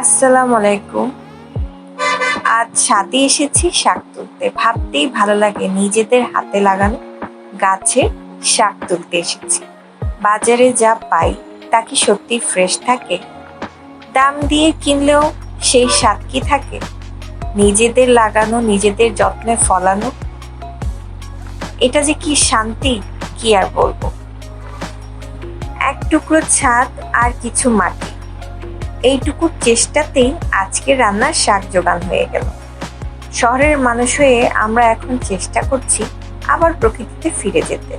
আসসালামু আলাইকুম। আজ ছাদে এসেছি শাক তুলতে। ভাবতেই ভালো লাগে নিজেদের হাতে লাগানো গাছের শাক তুলতে এসেছি। বাজারে যা পাই তা কি সত্যি ফ্রেশ থাকে? দাম দিয়ে কিনলেও সেই স্বাদ কি থাকে? নিজেদের লাগানো, নিজেদের যত্নে ফলানো, এটা যে কি শান্তি, কি আর বলব? এক টুকরো ছাদ আর কিছু মাটি। এইটুকু চেষ্টাতেই আজকে রান্নার শাক জোগান হয়ে গেল। শহরের মানুষ হয়ে আমরা এখন চেষ্টা করছি আবার প্রকৃতিতে ফিরে যেতে।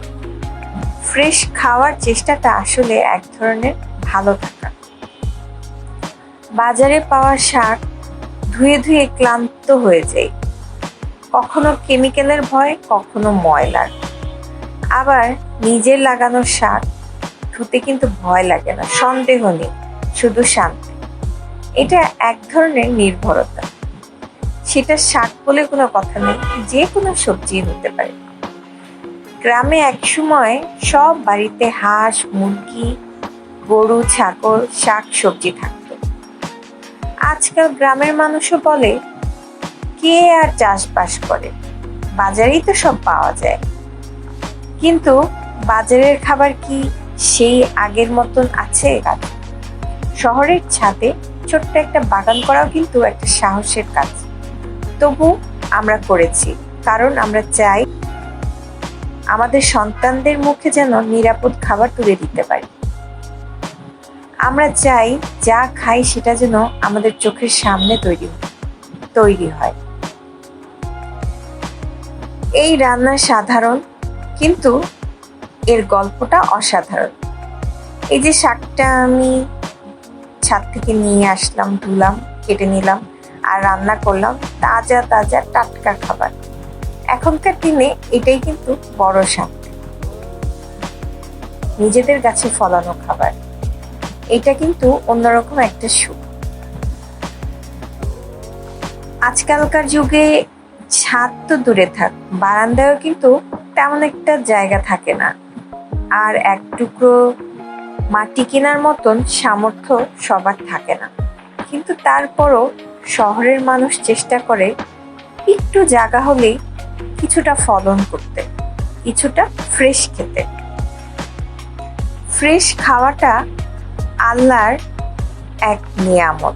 ফ্রেশ খাওয়ার চেষ্টাটা আসলে এক ধরনের ভালো থাকা। বাজারে পাওয়া শাক ধুয়ে ধুয়ে ক্লান্ত হয়ে যায়। কখনো কেমিক্যালের ভয়, কখনো ময়লার। আবার নিজের লাগানো শাক ধুতে কিন্তু ভয় লাগে না, সন্দেহ নেই, শুধু শান্তি। এটা এক ধরনের নির্ভরতা। সেটা শাক বলে কোনো কথা নেই, যে কোনো সবজি হতে পারে। গ্রামে একসময় সব বাড়িতে হাঁস, মুরগি, গরু, ছাগল, শাক, সবজি থাকতো। আজকাল গ্রামের মানুষও বলে, কে আর চাষবাস করে? বাজারেই তো সব পাওয়া যায়। কিন্তু বাজারের খাবার কি সেই আগের মতন আছে? শহরের ছাদে ছোট্ট একটা বাগান করাও কিন্তু একটা সাহসের কাজ। তবু আমরা করেছি, কারণ আমরা চাই আমাদের সন্তানদের মুখে যেন নিরাপদ খাবার তুলে দিতে পারি। আমরা চাই যা খাই সেটা যেন আমাদের চোখের সামনে তৈরি তৈরি হয়। এই রান্না সাধারণ, কিন্তু এর গল্পটা অসাধারণ। এই যে শাকটা আমি ছাদ থেকে নিয়ে আসলাম, ধুলাম, কেটে নিলাম আর রান্না করলাম তাজা তাজা টাটকা খাবার। এখনকার দিনে এটাই কিন্তু বড় শান্তি নিজেদের গাছে ফলানো খাবার। এটা কিন্তু অন্যরকম একটা সুখ। আজকালকার যুগে ছাদ তো দূরে থাক, বারান্দায়ও কিন্তু তেমন একটা জায়গা থাকে না। আর এক টুকরো মাটি কেনার মতন সামর্থ্য সবার থাকে না। কিন্তু তারপরও শহরের মানুষ চেষ্টা করে একটু জায়গা হলেই কিছুটা ফলন করতে, কিছুটা ফ্রেশ খেতে। ফ্রেশ খাওয়াটা আল্লাহর এক নিয়ামত।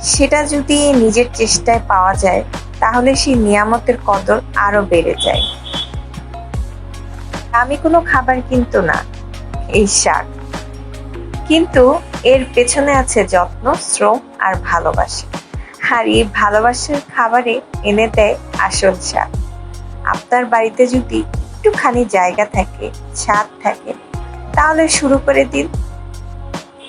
সেটা যদি নিজের চেষ্টায় পাওয়া যায়, তাহলে সেই নিয়ামতের কদর আরও বেড়ে যায়। আমি কোনো খাবার কিন্তু না। এই শাক। কিন্তু এর পেছনে আছে যত্ন, শ্রম আর ভালোবাসা। আর এই ভালোবাসার খাবারে এনে দেয় আসল স্বাদ আপনার বাড়িতে যদি একটুখানি জায়গা থাকে ছাদ থাকে, তাহলে শুরু করে দিন।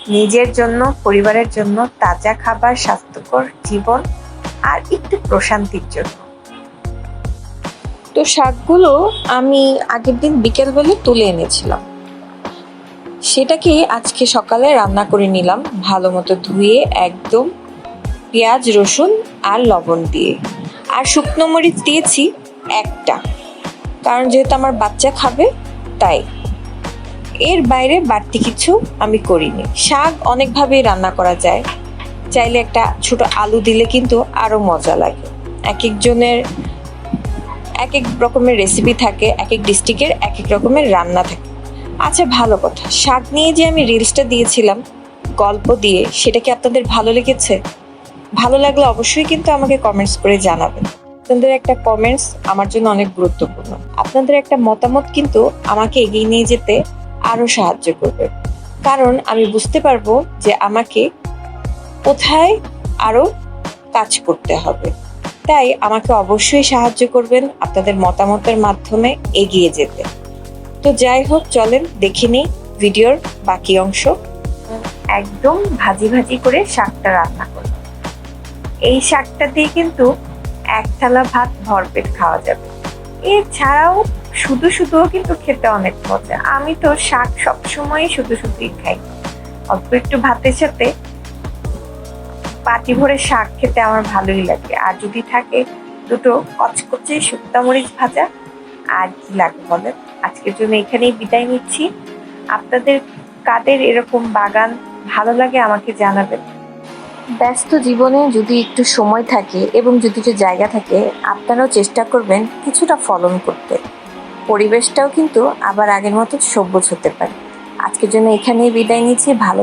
নিজের জন্য, পরিবারের জন্য তাজা খাবার, স্বাস্থ্যকর জীবন আর একটু প্রশান্তির জন্য। তো শাকগুলো আমি আগের দিন বিকেলবেলা তুলে এনেছিলাম। সেটাকে আজকে সকালে রান্না করে নিলাম ভালো মতো ধুয়ে একদম পেঁয়াজ, রসুন আর লবণ দিয়ে। আর শুকনো মরিচ দিয়েছি একটা, কারণ যেহেতু আমার বাচ্চা খাবে, তাই। এর বাইরে বাড়তি কিছু আমি করিনি। শাক অনেকভাবেই রান্না করা যায়। চাইলে একটা ছোট আলু দিলে কিন্তু আরও মজা লাগে। এক একজনের এক এক রকমের রেসিপি থাকে, এক এক ডিস্ট্রিক্টের এক এক রকমের রান্না থাকে। আচ্ছা ভালো কথা। শাক নিয়ে যে আমি রিলসটা দিয়েছিলাম, গল্প দিয়ে, সেটা কি আপনাদের ভালো লেগেছে? ভালো লাগলে অবশ্যই কিন্তু আমাকে কমেন্টস করে জানাবেন। আপনাদের একটা কমেন্টস আমার জন্য অনেক গুরুত্বপূর্ণ। আপনাদের একটা মতামত কিন্তু আমাকে এগিয়ে নিয়ে যেতে আরও সাহায্য করবে। কারণ আমি বুঝতে পারব যে আমাকে কোথায় আরও কাজ করতে হবে। তাই আমাকে অবশ্যই সাহায্য করবেন আপনাদের মতামতের মাধ্যমে এগিয়ে যেতে। তো যাই হোক, চলেন, দেখে নিই ভিডিওর বাকি অংশ। একদম ভাজি ভাজি করে শাকটা রান্না করব এই শাকটা দিয়ে কিন্তু এক থালা ভাত ভরপেট খাওয়া যাবে। এছাড়াও শুধু শুধুও কিন্তু খেতে অনেক মজা। আমি তো শাক সবসময় শুধু শুধুই খাই। অল্প একটু ভাতের সাথে পাটি ভরে শাক খেতে আমার ভালোই লাগে। আর যদি থাকে দুটো কচকচে শুক্তা মরিচ ভাজা, আর কি লাগে বলেন? আজকের জন্য এখানেই বিদায় নিচ্ছি। আপনাদের কাদের এরকম বাগান ভালো লাগে আমাকে জানাবেন। ব্যস্ত জীবনে যদি একটু সময় থাকে এবং যদি একটু জায়গা থাকে, আপনারাও চেষ্টা করবেন কিছুটা ফলন করতে। পরিবেশটাও কিন্তু আবার আগের মতো সবুজ হতে পারে। আজকের জন্য এখানেই বিদায় নিচ্ছি। ভালো